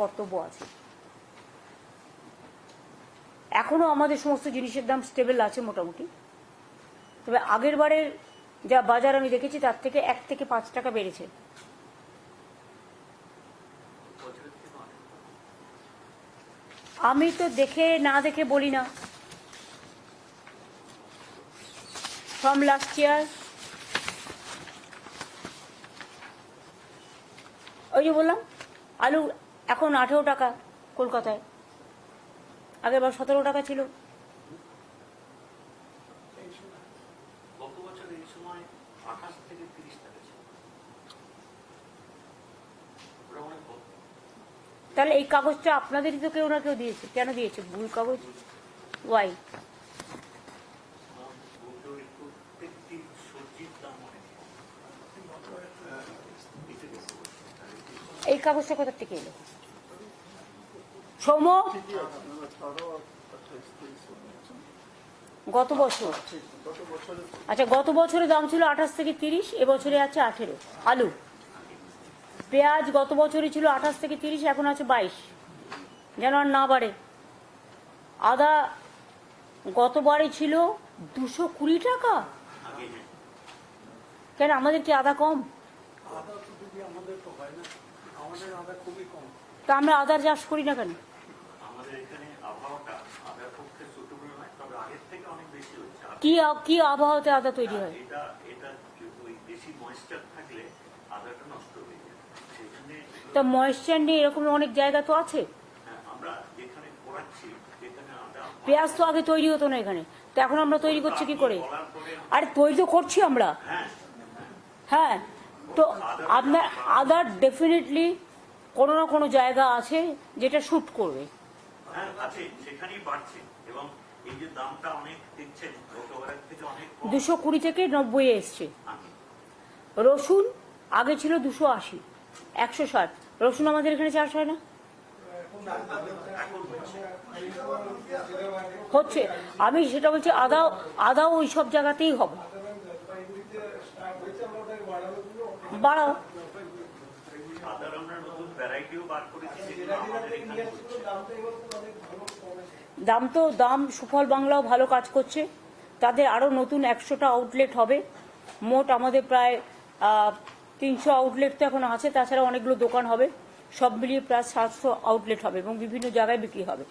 কর্তব্য আছে। এখনও আমাদের সমস্ত জিনিসের দাম স্টেবল আছে মোটামুটি। তবে আগের বারের যা বাজার আমি দেখেছি, তার থেকে এক থেকে পাঁচ টাকা বেড়েছে। আমি তো দেখে, না দেখে বলি না। ফ্রম লাস্ট ইয়ার ওই যে বললাম, আলু এখন আঠেরো টাকা কলকাতায়। আগের বার সতেরো টাকা ছিল। তাহলে এই কাগজটা আপনাদেরই তো কেউ না কেউ দিয়েছে। কেন দিয়েছে? ভুল কাগজ? ওয়াই আমার বলতেও একটু প্রত্যেকটি সবজির দাম অনেক কম। এতে বেশি বলছি। আর এতে এই কাগজটা কোথা থেকে এলো? সৌম? গত বছর। আচ্ছা গত বছরে দাম ছিল আঠাশ থেকে তিরিশ, এবছরে আছে আঠেরো। আলু? পেঁয়াজ গত বছরে ছিল আঠাশ থেকে তিরিশ, এখন আছে বাইশ। যেন আর না বাড়ে। আদা গতবারে ছিল দুশো কুড়ি টাকা। কেন, আমাদের কি আদা কম? আদা আমাদের তো হয় না তা আমরা আদার চাষ করি না কেন? কি কি আবহাওয়াতে আদা তৈরি হয়? তা ময়েশ্চার নিয়ে এরকম অনেক জায়গা তো আছে? হ্যাঁ, পেঁয়াজ তো আগে তৈরি হতো না এখানে। তো এখন আমরা তৈরি করছি কি করে? আরে তৈরি তো করছি আমরা। হ্যাঁ। হ্যাঁ তো আপনার আদার ডেফিনেটলি কোনো না কোনো জায়গা আছে যেটা শ্যুট করবে। হ্যাঁ দুশো কুড়ি থেকে নব্বই এসছে। রসুন আগে ছিল দুশো আশি একশো ষাট। রসুন আমাদের এখানে চাষ হয় না? হচ্ছে। আমি সেটা বলছি আদা আদাও ওই সব জায়গাতেই হবে। বাড়াও। নতুন বার করেছি যেগুলো আমাদের এখানে দাম তো দাম সুফল বাংলাও ভালো কাজ করছে। তাদের আরও নতুন একশোটা আউটলেট হবে। মোট আমাদের প্রায় তিনশো আউটলেট তো এখন আছে তাছাড়া অনেকগুলো দোকান হবে। সব মিলিয়ে প্রায় সাতশো আউটলেট হবে এবং বিভিন্ন জায়গায় বিক্রি হবে।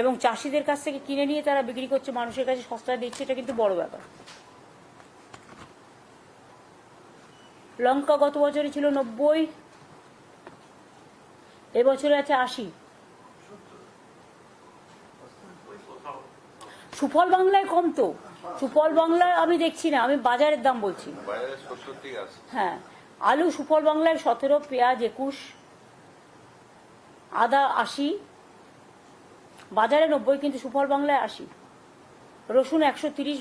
এবং চাষিদের কাছ থেকে কিনে নিয়ে তারা বিক্রি করছে মানুষের কাছে সস্তায় দিচ্ছে এটা কিন্তু বড় ব্যাপার। লঙ্কা গত বছরই ছিল নব্বই এবছরে আছে আশি। সুফল বাংলায় কম তো। সুফল বাংলায় আমি দেখছি না আমি বাজারের দাম বলছি। হ্যাঁ আলু সুফল বাংলায় সতেরো পেঁয়াজ একুশ আদা আশি বাজারে নব্বই কিন্তু সুফল বাংলায় আশি। রসুন একশো তিরিশ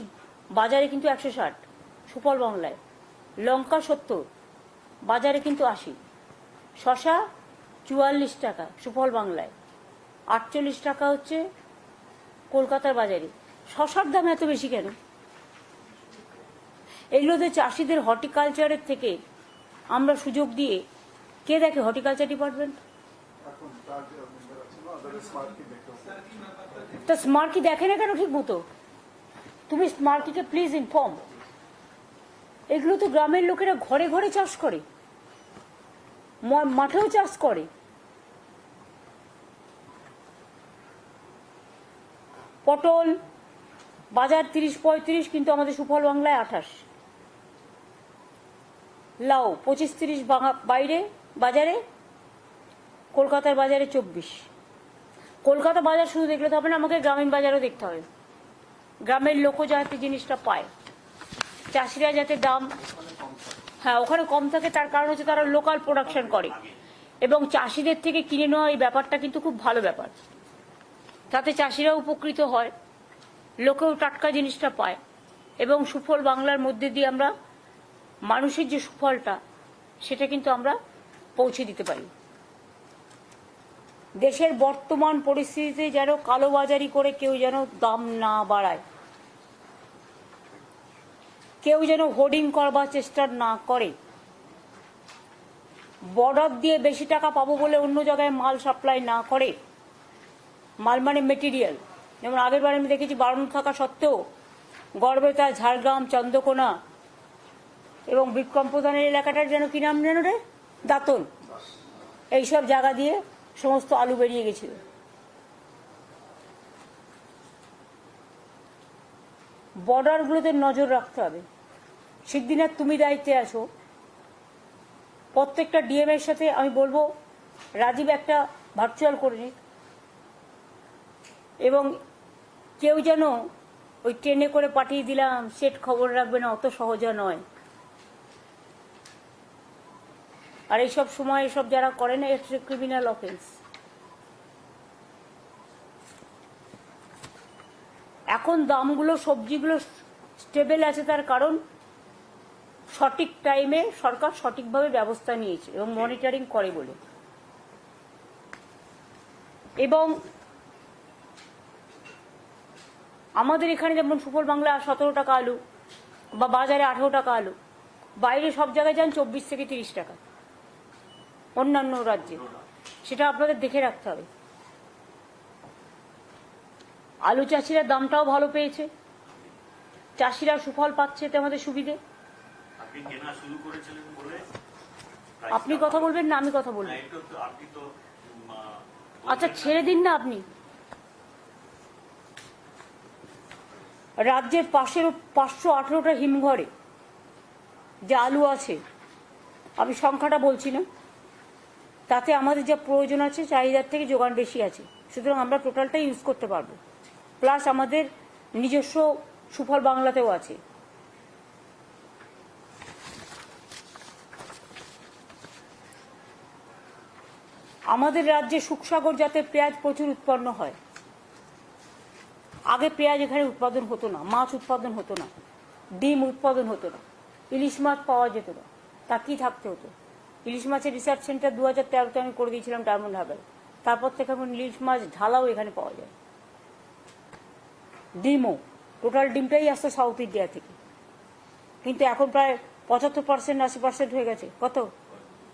বাজারে কিন্তু একশো ষাট সুফল বাংলায়। লঙ্কা সত্তর বাজারে কিন্তু আশি। শশা চুয়াল্লিশ টাকা, সুফল বাংলায়। আটচল্লিশ টাকা হচ্ছে কলকাতার বাজারে। শশার দাম এত বেশি কেন? এগুলোতে চাষিদের হর্টিকালচারের থেকে আমরা সুযোগ দিয়ে কে দেখে হর্টিকালচার ডিপার্টমেন্ট? তা স্মার্কি দেখে না কেন ঠিক মতো? তুমি স্মার্কিকে প্লিজ ইনফর্ম এগুলো তো গ্রামের লোকেরা ঘরে ঘরে চাষ করে। মাঠেও চাষ করে। পটল, বাজার তিরিশ পঁয়ত্রিশ, কিন্তু আমাদের সুফল বাংলায় আঠাশ। লাউ পঁচিশ তিরিশ বাইরে, বাজারে, কলকাতার বাজারে চব্বিশ। কলকাতা বাজার শুধু দেখলে তো হবে না, আমাকে গ্রামীণ বাজারও দেখতে হবে। গ্রামের লোকও যাতে জিনিসটা পায়। চাষিরা যাতে দাম হ্যাঁ ওখানে কম থাকে, তার কারণ হচ্ছে তারা লোকাল প্রোডাকশন করে। এবং চাষিদের থেকে কিনে নেওয়া এই ব্যাপারটা কিন্তু খুব ভালো ব্যাপার। তাতে চাষিরা উপকৃত হয়, লোকেও টাটকা জিনিসটা পায় এবং সুফল বাংলার মধ্যে দিয়ে আমরা মানুষের যে সুফলটা, সেটা কিন্তু আমরা পৌঁছে দিতে পারি। দেশের বর্তমান পরিস্থিতিতে যেন কালোবাজারি করে কেউ যেন দাম না বাড়ায়, কেউ যেন হোর্ডিং করবার চেষ্টা না করে বর্ডার দিয়ে বেশি টাকা পাবো বলে অন্য জায়গায় মাল সাপ্লাই না করে মাল মানে মেটেরিয়াল যেমন আগের বার আমি দেখেছি বারণ থাকা সত্ত্বেও গড়বেতা, ঝাড়গ্রাম, চন্দ্রকোনা এবং বিক্রম প্রধানের এলাকাটার যেন কি নাম যেন রে? দাতন। এইসব জায়গা দিয়ে সমস্ত আলু বেরিয়ে গেছিল। বর্ডারগুলোতে নজর রাখতে হবে। সিদ্ধিনাথ তুমি দায়িত্বে আছো। প্রত্যেকটা ডিএম এর সাথে আমি বলব, রাজীব একটা ভার্চুয়াল করে নিক। এবং কেউ যেন ওই ট্রেনে করে পাঠিয়ে দিলাম, সেট খবর রাখবে না, অত সহজা নয়। আর এইসব সময় এসব যারা করে না এটা ক্রিমিনাল অফেন্স এখন দামগুলো, সবজিগুলো স্টেবল আছে তার কারণ সঠিক টাইমে সরকার সঠিকভাবে ব্যবস্থা নিয়েছে এবং মনিটরিং করে বলে। এবং আমাদের এখানে যেমন সুফল বাংলা সতেরো টাকা আলু বা বাজারে আঠেরো টাকা আলু বাইরে সব জায়গায় যান চব্বিশ থেকে তিরিশ টাকা। অন্যান্য রাজ্যে। সেটা আপনাদের দেখে রাখতে হবে। আলু চাষিরা দামটাও ভালো পেয়েছে। চাষিরা সুফল পাচ্ছে এতে আমাদের সুবিধে। আপনি কথা বলবেন না আমি কথা বলব। আচ্ছা ছেড়ে দিন না আপনি। রাজ্যের পাশের পাঁচশো আঠেরোটা হিমঘরে যে আলু আছে, আমি সংখ্যাটা বলছি না, তাতে আমাদের যা প্রয়োজন আছে, চাহিদার থেকে যোগান বেশি আছে। সুতরাং আমরা টোটালটাই ইউজ করতে পারব। প্লাস আমাদের নিজস্ব সুফল বাংলাতেও আছে। আমাদের রাজ্যে সুখসাগর জাতের পেঁয়াজ প্রচুর উৎপন্ন হয়। আগে পেঁয়াজ এখানে উৎপাদন হতো না, মাছ উৎপাদন হতো না, ডিম উৎপাদন হতো না, ইলিশ মাছ পাওয়া যেত না, তা কি থাকতে হতো? ইলিশ মাছের রিসার্চ সেন্টার দু হাজার তেরোতে আমি করে দিয়েছিলাম ডায়মন্ড হারবার তারপর থেকে এখন ইলিশ মাছ ঢালাও এখানে পাওয়া যায়। ডিমও টোটাল ডিমটাই আসতো সাউথ ইন্ডিয়া থেকে। কিন্তু এখন প্রায় পঁচাত্তর পার্সেন্ট আশি পার্সেন্ট হয়ে গেছে। কত?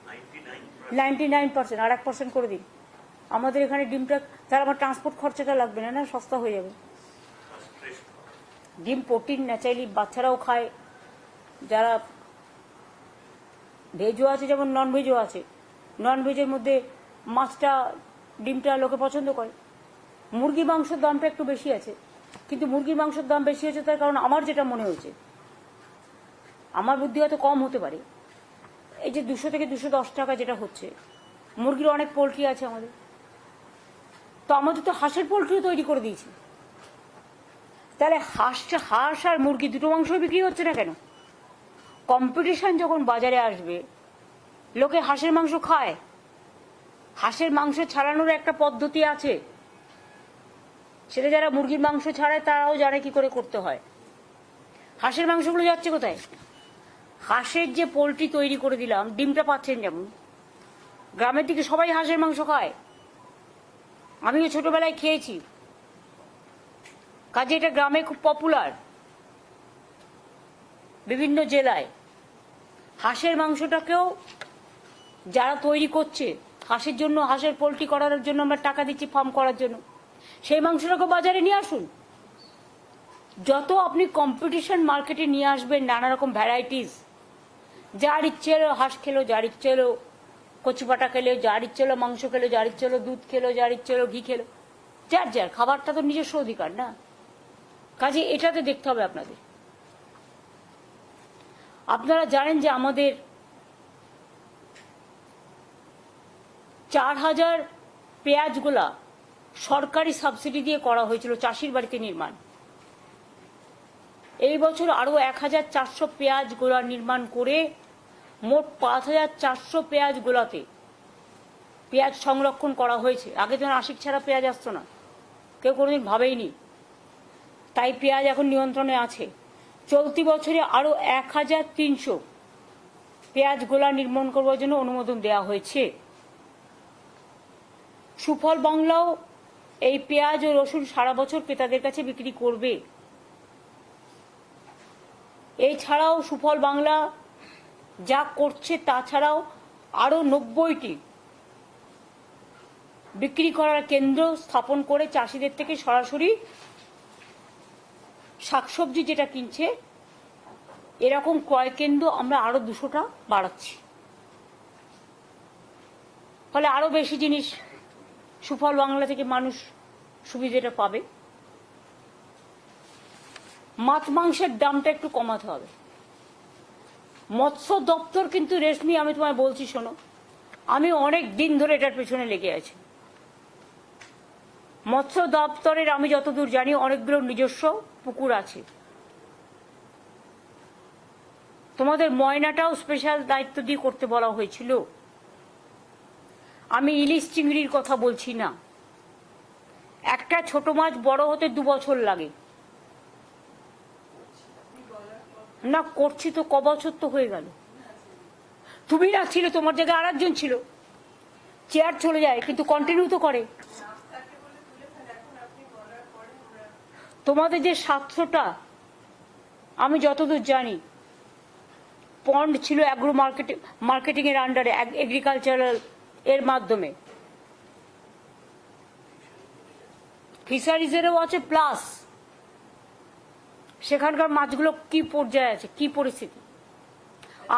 99 নাইনটি নাইন পার্সেন্ট আর এক পার্সেন্ট করে দিন। আমাদের এখানে ডিমটা, তার আমার ট্রান্সপোর্ট খরচাটা লাগবে না না? সস্তা হয়ে যাবে। ডিম, প্রোটিন, ন্যাচারালি বাচ্চারাও খায়। যারা ভেজও আছে, যেমন নন ভেজও আছে নন ভেজের মধ্যে মাছটা, ডিমটা লোকে পছন্দ করে। মুরগি মাংসের দামটা একটু বেশি আছে, কিন্তু মুরগির মাংসের দাম বেশি হয়েছে তার কারণ আমার যেটা মনে হয়েছে, আমার বুদ্ধি হয়তো কম হতে পারে। এই যে দুশো থেকে দুশো দশ টাকা যেটা হচ্ছে, মুরগির অনেক পোলট্রি আছে আমাদের। তো আমাদের তো হাঁসের পোলট্রিও তৈরি করে দিয়েছি। তাহলে হাঁস হাঁস আর মুরগি দুটো মাংস বিক্রি হচ্ছে না কেন? কম্পিটিশন যখন বাজারে আসবে, লোকে হাঁসের মাংস খায়। হাঁসের মাংস ছাড়ানোর একটা পদ্ধতি আছে। সেটা যারা মুরগির মাংস ছাড়ায়, তারাও জানে কি করে করতে হয়। হাঁসের মাংসগুলো যাচ্ছে কোথায়? হাঁসের যে পোলট্রি তৈরি করে দিলাম, ডিমটা পাচ্ছেন যেমন। গ্রামের দিকে সবাই হাঁসের মাংস খায়। আমিও ছোটবেলায় খেয়েছি। কাজে এটা গ্রামে খুব পপুলার বিভিন্ন জেলায়। হাঁসের মাংসটাকেও যারা তৈরি করছে, হাঁসের জন্য, হাঁসের পোলট্রি করার জন্য আমরা টাকা দিচ্ছি ফার্ম করার জন্য। সেই মাংসটাকে বাজারে নিয়ে আসুন। যত আপনি কম্পিটিশন মার্কেটে নিয়ে আসবেন, নানা রকম ভ্যারাইটিস যার ইচ্ছে এলো হাঁস খেলো, যার ইচ্ছে এলো কচুপাটা খেলো, যার ইচ্ছে এলো মাংস খেলো, যার ইচ্ছে এলো দুধ খেলো, যার ইচ্ছে এলো ঘি খেলো। যার যার, খাবারটা তো নিজস্ব অধিকার না। কাজে এটাতে দেখতে হবে আপনাদের। আপনারা জানেন যে আমাদের চার হাজার পেঁয়াজগুলা সরকারি সাবসিডি দিয়ে করা হয়েছিল চাষির বাড়িতে নির্মাণ। এই বছর আরও এক হাজার চারশো পেঁয়াজ গোলা নির্মাণ করে মোট পাঁচ হাজার চারশো পেঁয়াজ গোলাতে পেঁয়াজ সংরক্ষণ করা হয়েছে। আগে যেন আশিক ছাড়া পেঁয়াজ আসতো না। কেউ কোনোদিন ভাবেইনি। তাই পেঁয়াজ এখন নিয়ন্ত্রণে আছে। চলতি বছরে আরও এক হাজার তিনশো পেঁয়াজ গোলা নির্মাণ করবার জন্য অনুমোদন দেওয়া হয়েছে। সুফল বাংলাও এই পেঁয়াজ ও রসুন সারা বছর ক্রেতাদের কাছে বিক্রি করবে। এছাড়াও সুফল বাংলা যা করছে তাছাড়াও আরও নব্বইটি বিক্রি করার কেন্দ্র স্থাপন করে চাষিদের থেকে সরাসরি শাকসবজি যেটা কিনছে, এরকম ক্রয় কেন্দ্র আমরা আরও দুশোটা বাড়াচ্ছি। ফলে আরও বেশি জিনিস সুফল বাংলা থেকে মানুষ সুবিধাটা পাবে। মাছ মাংসের দামটা একটু কমাতে হবে। মৎস্য দপ্তর কিন্তু রেশমি, আমি তোমায় বলছি শোনো, আমি অনেক দিন ধরে এটার পেছনে লেগে আছি। মৎস্য দপ্তরের, আমি যতদূর জানি, অনেকগুলো নিজস্ব পুকুর আছে। তোমাদের ময়নাটাও স্পেশাল দায়িত্ব দিয়ে করতে বলা হয়েছিল। আমি ইলিশ চিংড়ির কথা বলছি না। একটা ছোট মাছ বড় হতে দু বছর লাগে। না, করছি তো, ক বছর তো হয়ে গেল। তুমি না ছিল, তোমার জায়গায় আর একজন ছিল। চেয়ার চলে যায়, কিন্তু কন্টিনিউ তো করে। তোমাদের যে সাতশোটা আমি যতদূর জানি, পন্ড ছিল অ্যাগ্রো মার্কেটিং মার্কেটিং এর আন্ডারে এগ্রিকালচারাল এর মাধ্যমে। ফিশারিজেরও আছে প্লাস সেখানকার মাছগুলো কি পর্যায়ে আছে, কি পরিস্থিতি?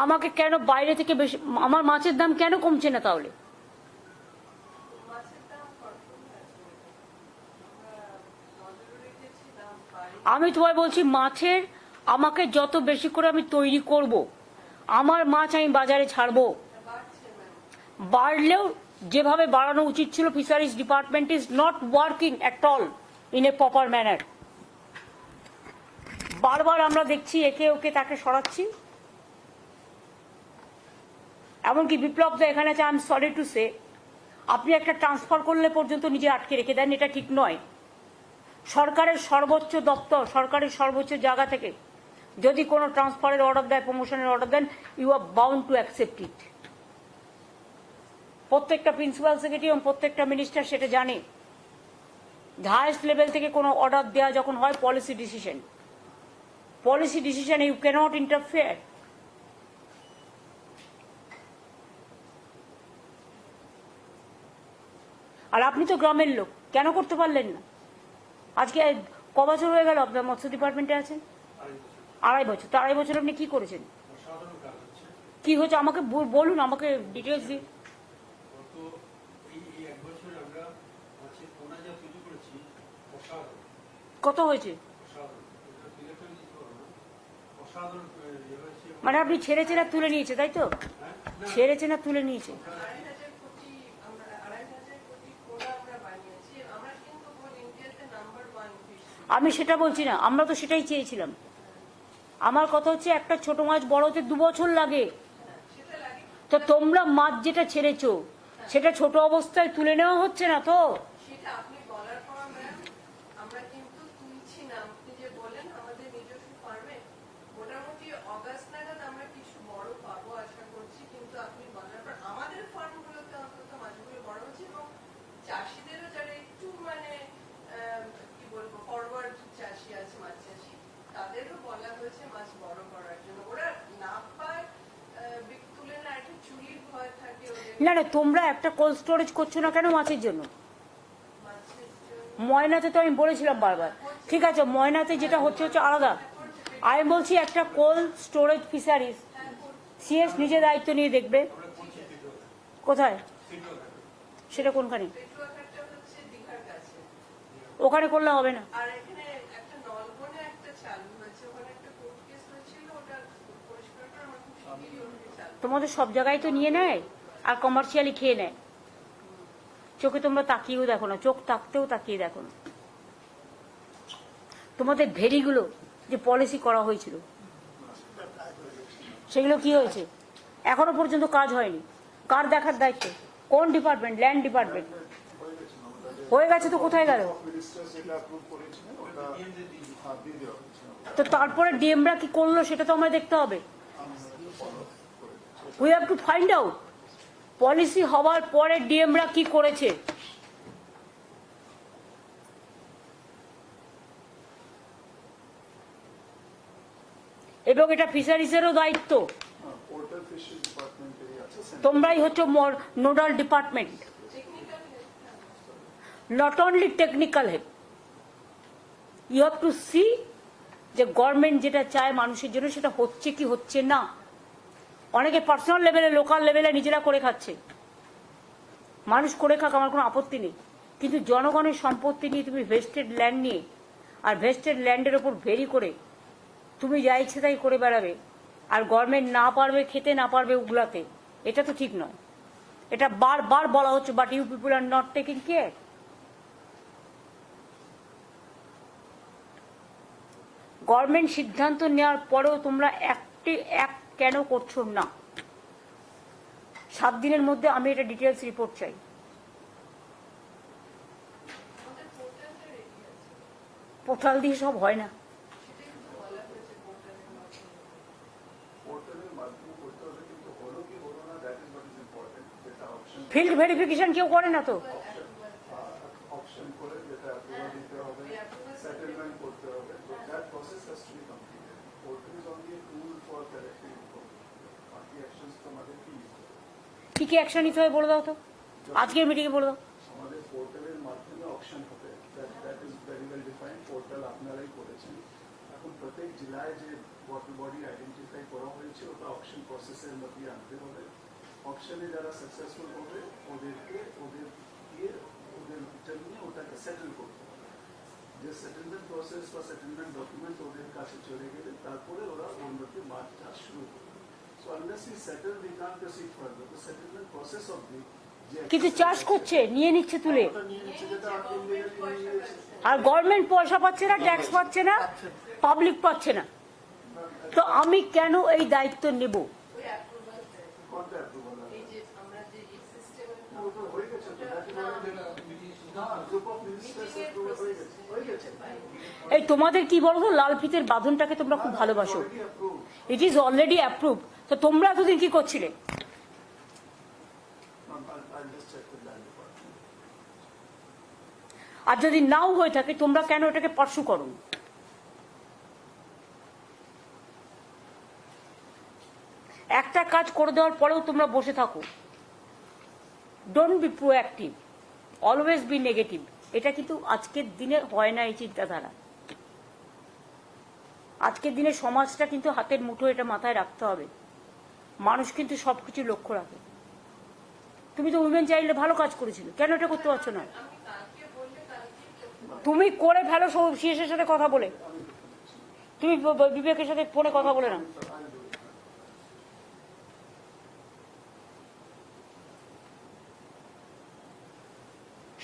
আমাকে কেন বাইরে থেকে বেশি, আমার মাছের দাম কেন কমছে না তাহলে? আমি তোমায় বলছি, মাছের আমাকে যত বেশি করে আমি তৈরি করব, আমার মাছ আমি বাজারে ছাড়বো। বাড়লেও যেভাবে বাড়ানো উচিত ছিল fisheries department is not working at all in a proper manner বারবার আমরা দেখছি, একে ওকে তাকে সরাচ্ছি। এমনকি বিপ্লব দা এখানে আছে I am sorry to say আপনি একটা ট্রান্সফার করলে পর্যন্ত নিজে আটকে রেখে দেন, এটা ঠিক নয়। সরকারের সর্বোচ্চ দপ্তর, সরকারের সর্বোচ্চ জায়গা থেকে যদি কোনো ট্রান্সফারের অর্ডার দেয় প্রমোশনের order then you are bound to accept it প্রত্যেকটা প্রিন্সিপাল সেক্রেটারি এবং প্রত্যেকটা মিনিস্টার সেটা জানে। হায়েস্ট লেভেল থেকে কোনো অর্ডার দেওয়া যখন হয় policy decision policy decision you cannot interfere আর আপনি তো গ্রামের লোক, কেন করতে পারলেন না? আজকে ক বছর হয়ে গেল আপনার মৎস্য ডিপার্টমেন্টে আছেন? আড়াই বছর। তো আড়াই বছর আপনি কি করেছেন? কি হচ্ছে? আমাকে বল- বলুন আমাকে ডিটেলস দিন কত হয়েছে? না হয়েছে মানে আপনি ছেড়ে ছেড়ে তুলে নিয়েছে তাই তো? হ্যাঁ? না, তুলে নিয়েছে আড়াই হাজার কোটি আমরা আড়াই হাজার কোটি পোনা আমরা বানিয়েছি আমরা কিন্তু হোল ইন্ডিয়াতে নাম্বার ওয়ান ফিশ আমি সেটা বলছি না, আমরা তো সেটাই চেয়েছিলাম। আমার কথা হচ্ছে একটা ছোট মাছ বড় হতে দু বছর লাগে। তো তোমরা মাছ যেটা ছেড়েছো, সেটা ছোট অবস্থায় তুলে নেওয়া হচ্ছে না তো সেটা আপনি বলার পর ম্যাম আমরা কিন্তু তুলছি না আপনি যে বলেন আমাদের নিজস্ব ফার্মে মোটামুটি অগাস্ট নাগাদ আমরা কিছু বড় পাবো আশা করছি কিন্তু আপনি বলার পর আমাদের ফার্মগুলোতে অন্তত মাছগুলো বড় হচ্ছে এবং চাষিদেরও যারা একটু মানে আহ, কি বলব ফরওয়ার্ড চাষি আছে মাছ চাষি তাদেরও বলা হয়েছে মাছ বড় করার জন্য ওরা না পায় আহ, বিক- তুলে না একটা চুরির ভয় থাকে ওদের না না তোমরা একটা কোল্ড স্টোরেজ করছ না কেন মাছের জন্য? ময়নাতে তো আমি বলেছিলাম বারবার। ঠিক আছে ময়নাতে যেটা হচ্ছে হচ্ছে আলাদা। আমি বলছি একটা কোল্ড স্টোরেজ ফিশারিজ সিএস নিজে দায়িত্ব নিয়ে দেখবে। কোথায়? সেটা কোনখানে? ওখানে করলে হবে না। তোমাদের সব জায়গায় তো নিয়ে নেয়? আর কমার্শিয়ালি খেয়ে নেয়। চোখে তোমরা তাকিয়েও দেখো না, চোখ তাকতেও তাকিয়ে দেখো না। তোমাদের ভেরিগুলো যে পলিসি করা হয়েছিল, সেগুলো কি হয়েছে? এখনও পর্যন্ত কাজ হয়নি। কার দেখার দায়িত্ব? কোন ডিপার্টমেন্ট ল্যান্ড ডিপার্টমেন্ট হয়ে গেছে তো কোথায় গেল? তো তারপরে ডিএমরা কি করল সেটা তো আমায় দেখতে হবে। We have to find out policy হওয়ার পরে ডিএমরা কি করেছে? এবং এটা ফিশারিজেরও দায়িত্ব। তোমরাই হচ্ছে nodal department. Not only technical help you have to see যে গভর্নমেন্ট যেটা চায় মানুষের জন্য সেটা হচ্ছে কি হচ্ছে না। অনেকে পার্সোনাল লেভেলে লোকাল লেভেলে নিজেরা করে খাচ্ছে। মানুষ করে খাক, আমার কোনো আপত্তি নেই। কিন্তু জনগণের সম্পত্তি নিয়ে তুমি ভেস্টেড ল্যান্ড নিয়ে আর ভেস্টেড ল্যান্ডের ওপর ভেরি করে তুমি যা ইচ্ছে তাই করে বেড়াবে। আর গভর্নমেন্ট না পারবে, খেতে না পারবে উগলাতে, এটা তো ঠিক নয়। এটা বারবার বলা হচ্ছে but you people are not taking care government সিদ্ধান্ত নেওয়ার পরেও তোমরা একটি, এক কেন করছ না? সাত দিনের মধ্যে আমি এটা ডিটেলস রিপোর্ট চাই। পোর্টাল দিয়ে সব হয় না। ফিল্ড ভেরিফিকেশন কেউ করে না তো? সেটেলমেন্ট করতে হবে। That process has to be completed is only tool for collecting বাকি অ্যাকশনস তো আমাদের কি কি অ্যাকশন নিতে বলে দাও তো? আজকের মিটিংয়ে বলে দাও। আমাদের পোর্টালের মাধ্যমে অপশন হবে। দ্যাট ইজ পোর্টাল আপনারাই করেছেন। এখন প্রত্যেক জেলায় যে বডি করা হয়েছে অপশন প্রসেসের মধ্যে আনতে যারা সাকসেসফুল ওদেরকে, ওদের দিয়ে, ওদের জন্য ওটাকে করতে হবে। যে প্রসেস বা ওদের কাছে চলে গেলে, তারপরে ওরা ওর মধ্যে মাছ চাষ শুরু করবে। দি কিন্তু চাষ করছে নিয়ে নিচ্ছে তুলে। আর গভর্নমেন্ট পয়সা পাচ্ছে না ট্যাক্স পাচ্ছে না পাবলিক পাচ্ছে না। তো আমি কেন এই দায়িত্ব নেব? এই তোমাদের কি বলো তো লাল ফিতের বাঁধনটাকে তোমরা খুব ভালোবাসো। ইট ইজ অলরেডি অ্যাপ্রুভ তো তোমরা এতদিন কি করছিলে? আর যদি নাও হয়ে থাকে, তোমরা কেন এটাকে পার্সু করো? একটা কাজ করে দেওয়ার পরেও তোমরা বসে থাকো। Don't be proactive always be negative এটা কিন্তু আজকের দিনে হয় না এই চিন্তাধারা। আজকের দিনে সমাজটা কিন্তু হাতের মুঠো এটা মাথায় রাখতে হবে। মানুষ কিন্তু সবকিছু লক্ষ্য রাখে। তুমি তো উইমেন চাইল্ডে ভালো কাজ করেছিল। কেন এটা করতে পারছ না। তুমি করে ফেলো সিএসের সাথে কথা বলে। তুমি বিবেকের সাথে ফোনে কথা বলে না।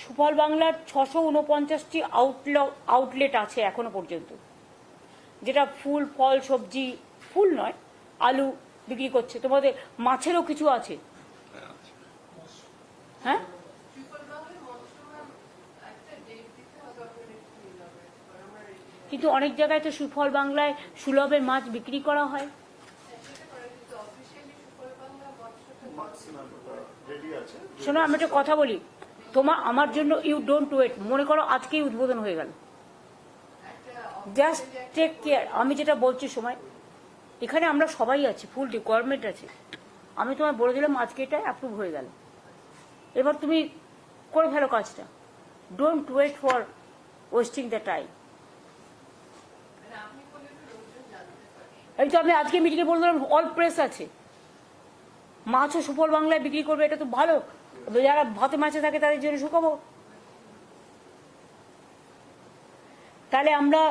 সুফল বাংলার ছশো উনপঞ্চাশটি আউটল আউটলেট আছে এখনও পর্যন্ত। যেটা ফুল, ফল, সবজি, ফুল নয়, আলু বিক্রি করছে। তোমাদের মাছেরও কিছু আছে? হ্যাঁ? কিন্তু অনেক জায়গায় তো সুফল বাংলায় সুলভে মাছ বিক্রি করা হয়। শোনো, আমি একটা কথা বলি। তোমার আমার জন্য ইউ ডোন্ট ওয়েট মনে করো আজকেই উদ্বোধন হয়ে গেল। জাস্ট টেক কেয়ার আমি যেটা বলছি সময় এখানে আমরা সবাই আছি ফুল রিকোয়ারমেন্ট আছে। আমি তোমায় বলে দিলাম, আজকে এটা অ্যাপ্রুভ হয়ে গেল। এবার তুমি করে ফেলো কাজটা। Don't wait for wasting the time এই তো আমি আজকে মিটিংয়ে বলে দিলাম অল প্রেস আছে। মাছও সুফল বাংলায় বিক্রি করবে, এটা তো ভালো। যারা ভাতে মাছে থাকে, তাদের জন্য শুকাবো। তাহলে আমরা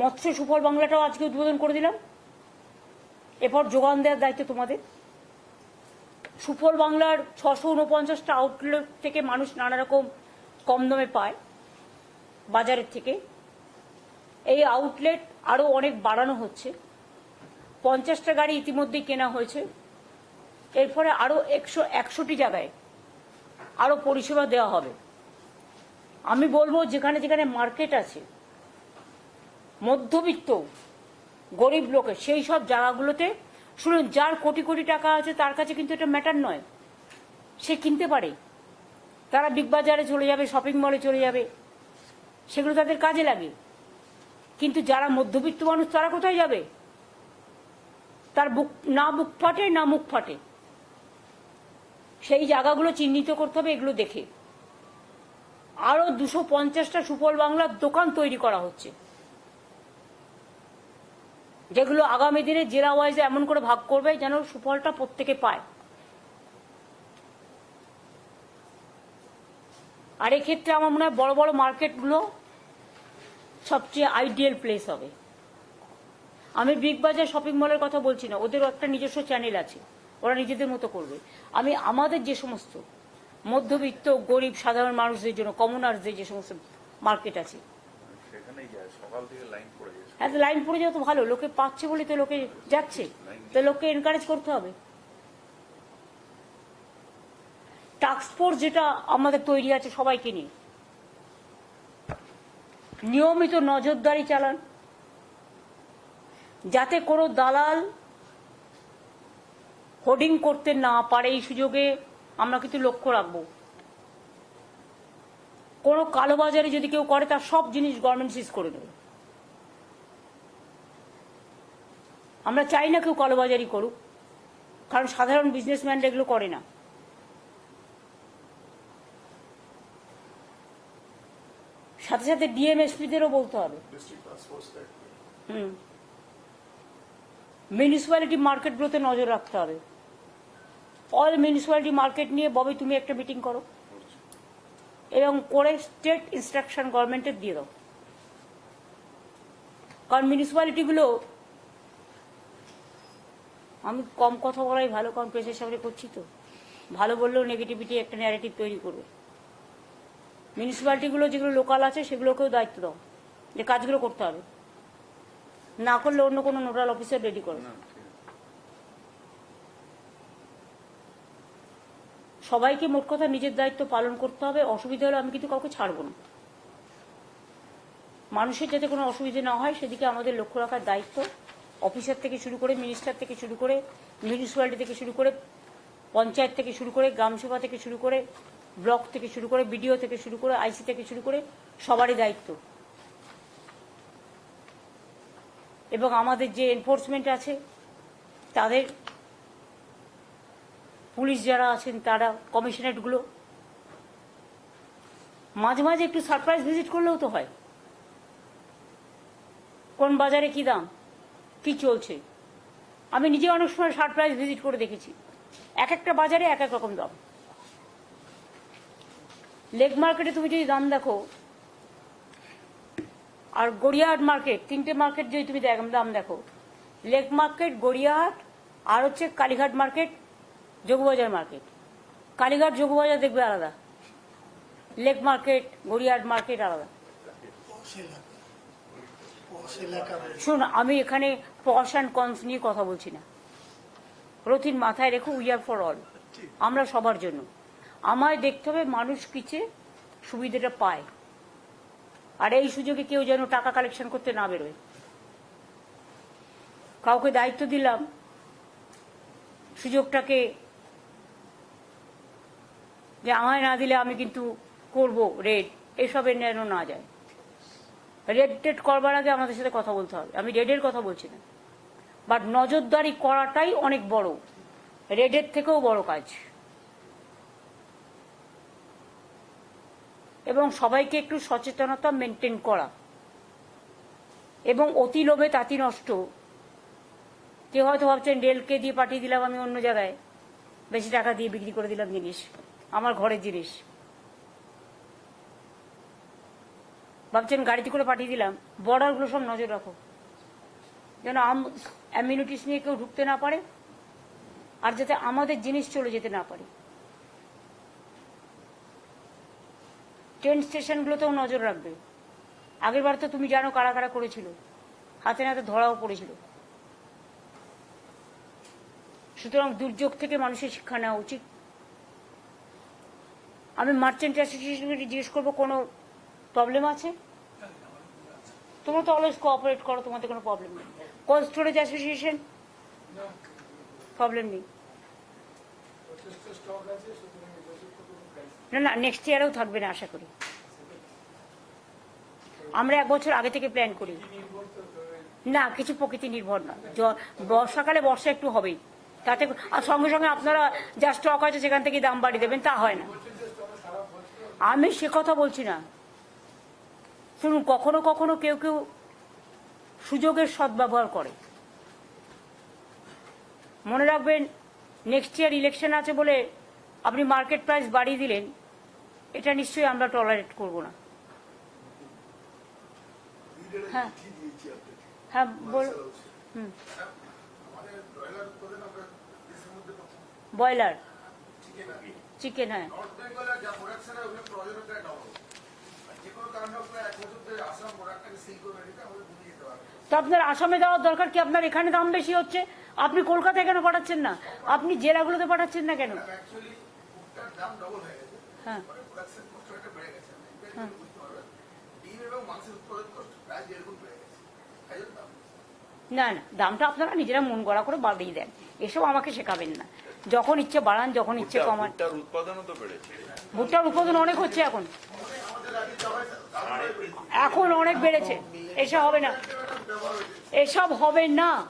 মৎস্য সুফল বাংলাটাও আজকে উদ্বোধন করে দিলাম। এরপর যোগান দেওয়ার দায়িত্ব তোমাদের। সুফল বাংলার ছশো উনপঞ্চাশটা আউটলেট থেকে মানুষ নানা রকম কম দামে পায় বাজারের থেকে। এই আউটলেট আরও অনেক বাড়ানো হচ্ছে। পঞ্চাশটা গাড়ি ইতিমধ্যেই কেনা হয়েছে। এরপরে আরও একশো একশোটি জায়গায় আরও পরিষেবা দেওয়া হবে। আমি বলব যেখানে যেখানে মার্কেট আছে মধ্যবিত্ত গরিব লোকের সেই সব জায়গাগুলোতে শুনুন, যার কোটি কোটি টাকা আছে, তার কাছে কিন্তু এটা ম্যাটার নয়। সে কিনতে পারে। তারা বিগ বাজারে চলে যাবে শপিং মলে চলে যাবে। সেগুলো তাদের কাজে লাগে। কিন্তু যারা মধ্যবিত্ত মানুষ, তারা কোথায় যাবে? তার বুক, না বুক ফাটে, না মুখ ফাটে। সেই জায়গাগুলো চিহ্নিত করতে হবে, এগুলো দেখে। আরও দুশো পঞ্চাশটা সুফল বাংলার দোকান তৈরি করা হচ্ছে। যেগুলো আগামী দিনে জেলা ওয়াইজে এমন করে ভাগ করবে যেন সুফলটা প্রত্যেকে পায়। আর এক্ষেত্রে আমার মনে হয় বড় বড় মার্কেটগুলো সবচেয়ে আইডিয়াল প্লেস হবে। আমি বিগ বাজার শপিং মলের কথা বলছি না, ওদেরও একটা নিজস্ব চ্যানেল আছে, ওরা নিজেদের মতো করবে। আমি, আমাদের যে সমস্ত মধ্যবিত্ত, গরিব, সাধারণ মানুষদের জন্য কমনার্সদের যে সমস্ত মার্কেট আছে সকাল থেকে লাইন এত লাইন পড়ে যাওয়া তো ভালো। লোকে পাচ্ছে বলে তো লোকে যাচ্ছে। তো লোককে এনকারেজ করতে হবে। ফোর্স যেটা আমাদের তৈরি আছে সবাইকে নিয়ে। নিয়মিত নজরদারি চালান। যাতে কোনো দালাল হোর্ডিং করতে না পারে এই সুযোগে আমরা কিন্তু লক্ষ্য রাখব। কোনো কালোবাজারে যদি কেউ করে, তার সব জিনিস গভর্নমেন্ট সিজ করে দেবে। আমরা চাই না কেউ কালোবাজারি করুক। কারণ সাধারণ বিজনেসম্যানরা এগুলো করে না। সাথে সাথে ডিএমএসপিদেরও বলতে হবে। হুম। মিউনিসিপ্যালিটি মার্কেটগুলোতে নজর রাখতে হবে। অল মিউনিসিপ্যালিটি মার্কেট নিয়ে ববে, তুমি একটা মিটিং করো। এবং করে স্টেট ইনস্ট্রাকশন গভর্নমেন্টের দিয়ে দাও। কারণ মিউনিসিপ্যালিটিগুলো আমি কম কথা বলাই ভালো, কারণ প্রেসের সামনে করছি তো। ভালো বললেও নেগেটিভিটি একটা ন্যারেটিভ তৈরি করবে। মিউনিসিপ্যালিটিগুলো যেগুলো লোকাল আছে, সেগুলোকেও দায়িত্ব দাও, যে কাজগুলো করতে হবে। না করলে অন্য কোনো নোডাল অফিসার রেডি করো সবাইকে মোট কথা নিজের দায়িত্ব পালন করতে হবে, অসুবিধা হলে আমি কিন্তু কাউকে ছাড়বো না। মানুষের যাতে কোনো অসুবিধা না হয়, সেদিকে আমাদের লক্ষ্য রাখার দায়িত্ব। অফিসার থেকে শুরু করে মিনিস্টার থেকে শুরু করে মিউনিসিপ্যালিটি থেকে শুরু করে পঞ্চায়েত থেকে শুরু করে গ্রামসভা থেকে শুরু করে ব্লক থেকে শুরু করে বিডিও থেকে শুরু করে আইসি থেকে শুরু করে সবারই দায়িত্ব। এবং আমাদের যে এনফোর্সমেন্ট আছে, তাদের পুলিশ যারা আছেন, তারা কমিশনারেটগুলো মাঝে মাঝে একটু সারপ্রাইজ ভিজিট করলেও তো হয়। কোন বাজারে কি দাম? কি চলছে? আমি নিজে অনেক সময় সারপ্রাইজ ভিজিট করে দেখেছি। এক একটা বাজারে এক এক রকম দাম। লেগ মার্কেটে তুমি যদি দাম দেখো, আর গড়িয়াহাট মার্কেট তিনটে মার্কেট যদি তুমি দাম দেখো লেক মার্কেট গড়িয়াহাট, আর হচ্ছে কালীঘাট মার্কেট যোগবাজার মার্কেট কালীঘাট যোগবাজার দেখবে আলাদা। লেক মার্কেট গড়িয়াহাট মার্কেট আলাদা। শুনুন, আমি এখানে পশ অ্যান্ড কনস নিয়ে কথা বলছি না। রথিন, মাথায় রেখো উই আর ফর অল আমরা সবার জন্য। আমায় দেখতে হবে মানুষ কিছে সুবিধাটা পায়। আর এই সুযোগে কেউ যেন টাকা কালেকশন করতে না বেরোয়। কাউকে দায়িত্ব দিলাম, সুযোগটাকে যে আমায় না দিলে আমি কিন্তু করব রেড। এসবের যেন না যায়। রেড টেড করবার আগে আমাদের সাথে কথা বলতে হবে। আমি রেডের কথা বলছি না। বাট নজরদারি করাটাই অনেক বড়। রেডের থেকেও বড় কাজ। এবং সবাইকে একটু সচেতনতা মেনটেন করা। এবং অতি লোভে তাঁতি নষ্ট। কেউ হয়তো ভাবছেন, রেলকে দিয়ে পাঠিয়ে দিলাম আমি অন্য জায়গায়। বেশি টাকা দিয়ে বিক্রি করে দিলাম জিনিস। আমার ঘরের জিনিস। ভাবছেন গাড়িতে করে পাঠিয়ে দিলাম। বর্ডারগুলো সব নজর রাখো। যেন অ্যামিউনিটিস নিয়ে কেউ ঢুকতে না পারে আর যাতে আমাদের জিনিস চলে যেতে না পারে। ট্রেন স্টেশনগুলোতেও নজর রাখবে। আগের বার তো তুমি জানো কারা কারা করেছিল। হাতে নাতে ধরাও পড়েছিল। সুতরাং দুর্যোগ থেকে মানুষের শিক্ষা নেওয়া উচিত। আমি মার্চেন্ট অ্যাসোসিয়েশনকে জিজ্ঞেস করব, কোনো প্রবলেম আছে? তোমরা তো অলওয়েজ কোঅপারেট করো তোমাদের কোনো প্রবলেম নেই। কোল্ড স্টোরেজ অ্যাসোসিয়েশন প্রবলেম নেই। না না নেক্সট ইয়ারেও থাকবে না আশা করি। আমরা এক বছর আগে থেকে প্ল্যান করি। না কিছু প্রকৃতি নির্ভর না। জ- বর্ষাকালে বর্ষা একটু হবেই। তাতে আর সঙ্গে সঙ্গে আপনারা যা স্টক আছে সেখান থেকে দাম বাড়িয়ে দেবেন তা হয় না। আমি সে কথা বলছি না। শুনুন কখনো কখনো কেউ কেউ সুযোগের সদ্ব্যবহার করে। মনে রাখবেন নেক্সট ইয়ার ইলেকশন আছে বলে আপনি মার্কেট প্রাইস বাড়িয়ে দিলেন এটা নিশ্চয়ই আমরা টলারেট করব না। হ্যাঁ। হ্যাঁ বল হুম। ব্রয়লার। চিকেন হ্যাঁ। তো আপনার আসামে যাওয়ার দরকার কি? আপনার এখানে দাম বেশি হচ্ছে? আপনি কলকাতায় কেন পাঠাচ্ছেন না? আপনি জেলাগুলোতে পাঠাচ্ছেন না কেন? হ্যাঁ। হ্যাঁ। না না দামটা আপনারা নিজেরা মন গড়া করে বাড়িয়ে দেন। এসব আমাকে শেখাবেন না। যখন ইচ্ছে বাড়ান যখন ইচ্ছে কমান। ভুট্টার উৎপাদন অনেক হচ্ছে এখন। এখন অনেক বেড়েছে। এসব হবে না। এসব হবে না।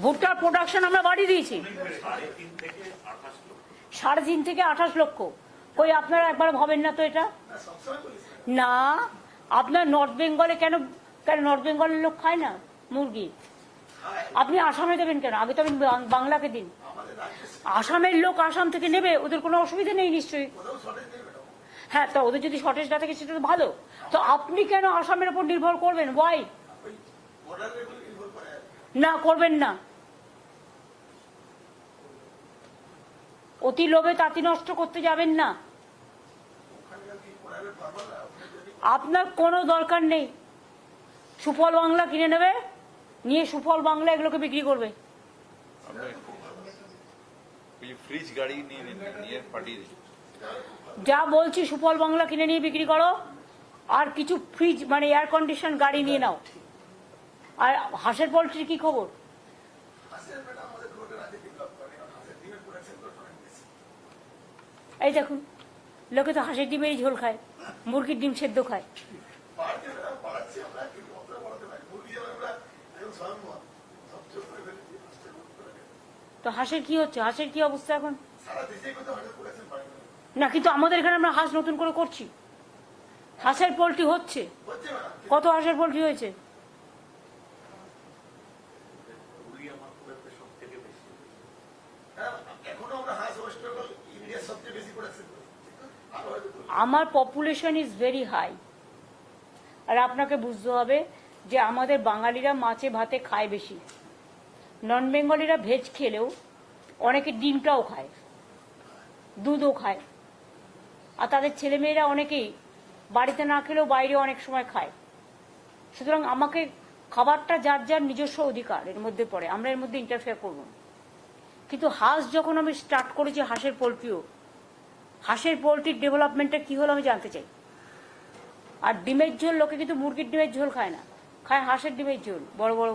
ভুট্টার প্রোডাকশন আমরা বাড়িয়ে দিয়েছি। সাড়ে তিন থেকে আঠাশ লক্ষ। কই আপনারা একবার ভাবেন না তো এটা? না। আপনার নর্থ বেঙ্গলে কেন কেন নর্থ বেঙ্গলের লোক খায় না মুরগি? আপনি আসামে দেবেন কেন? আগে তো বাং- বাংলাকে দিন। আসামের লোক আসাম থেকে নেবে, ওদের কোনো অসুবিধা নেই নিশ্চয়ই। হ্যাঁ তা ওদের যদি শর্টেজ না থাকে, সেটা তো ভালো। তো আপনি কেন আসামের উপর নির্ভর করবেন? ওয়াই না, করবেন না। অতি লোভে তাঁতি নষ্ট করতে যাবেন না। আপনার কোনো দরকার নেই। সুফল বাংলা কিনে নেবে, নিয়ে সুফল বাংলা এগুলোকে বিক্রি করবে। ফ্রিজ গাড়ি নিয়ে নিয়ে পাঠিয়ে যা বলছি সুফল বাংলা কিনে নিয়ে বিক্রি করো, আর কিছু ফ্রিজ মানে এয়ার কন্ডিশন গাড়ি নিয়ে নাও। আর হাঁসের পোলট্রির কি খবর? এই দেখুন, লোকে তো হাঁসের ডিমেরই ঝোল খায়, মুরগির ডিম সেদ্ধ খায়। তো হাঁসের কি হচ্ছে? হাঁসের কি অবস্থা এখন? না কিন্তু আমাদের এখানে আমরা হাঁস নতুন করে করছি। হাঁসের পোলট্রি হচ্ছে। কত হাঁসের পোলট্রি হয়েছে? আমার পপুলেশন ইজ ভেরি হাই আর আপনাকে বুঝতে হবে যে আমাদের বাঙালিরা মাছে ভাতে খায় বেশি। নন বেঙ্গলিরা ভেজ খেলেও অনেকে ডিমটাও খায়, দুধও খায়। আর তাদের ছেলেমেয়েরা অনেকেই বাড়িতে না খেলেও বাইরে অনেক সময় খায়। সুতরাং আমাকে খাবারটা যার যার নিজস্ব অধিকার এর মধ্যে পড়ে, আমরা এর মধ্যে ইন্টারফেয়ার করব কিন্তু হাঁস যখন আমি স্টার্ট করেছি হাঁসের পোলট্রিও, হাঁসের পোলট্রির ডেভেলপমেন্টটা কি হলো আমি জানতে চাই। আর ডিমের ঝোল, লোকে কিন্তু মুরগির ডিমের ঝোল খায় না, খায় হাঁসের ডিমের ঝোল, বড় বড়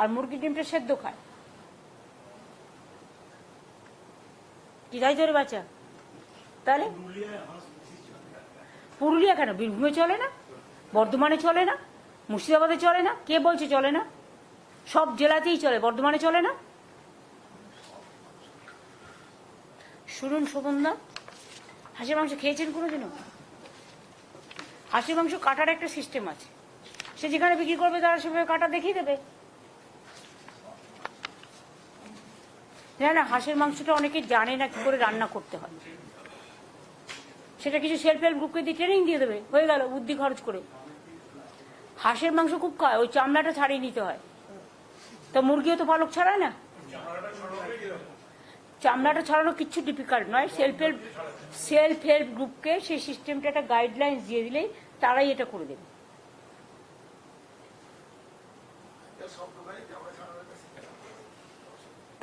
আর মুরগির ডিমটা সেদ্ধ খায়। কি তাই তোর বাচ্চা? তাহলে? পুরুলিয়া কেন? বীরভূমে চলে না? বর্ধমানে চলে না? মুর্শিদাবাদে চলে না? কে বলছে চলে না? সব জেলাতেই চলে, বর্ধমানে চলে না? শুনুন শোভনদা, হাঁসের মাংস খেয়েছেন কোনোদিনও? হাঁসের মাংস কাটার একটা সিস্টেম আছে। সে যেখানে বিক্রি করবে তারা সেভাবে কাটা দেখিয়ে দেবে। না না, হাঁসের মাংসটা অনেকে জানে না কি করে রান্না করতে হয়। সেটা কিছু সেলফ হেল্প গ্রুপকে দিয়ে ট্রেনিং দিয়ে দেবে, হয়ে গেল, বুদ্ধি খরচ করে। হাঁসের মাংস খুব খায়, ওই চামড়াটা ছাড়িয়ে নিতে হয়। তো মুরগিও তো পালক ছাড়ায় না। চামড়াটা ছড়ানো কিচ্ছু ডিফিকাল্ট নয় সেলফ হেল্প সেলফ হেল্প গ্রুপকে সেই সিস্টেমটা একটা গাইডলাইন দিয়ে দিলেই তারাই এটা করে দেবে।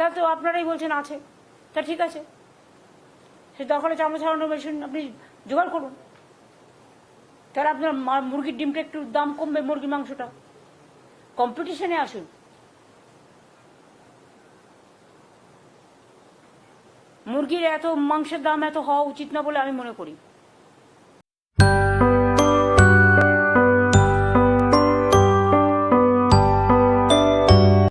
ছাড়ানো তা আপনারাই বলছেন আছে। তা ঠিক আছে। সে দখলে চামড়া ছাড়ানোর মেশিন আপনি জোগাড় করুন। তাহলে আপনার মুরগির ডিমটা একটু দাম কমবে মুরগির মাংসটা। কম্পিটিশনে আসুন। মুরগির এত মাংসের দাম এত হওয়া উচিত না বলে আমি মনে করি।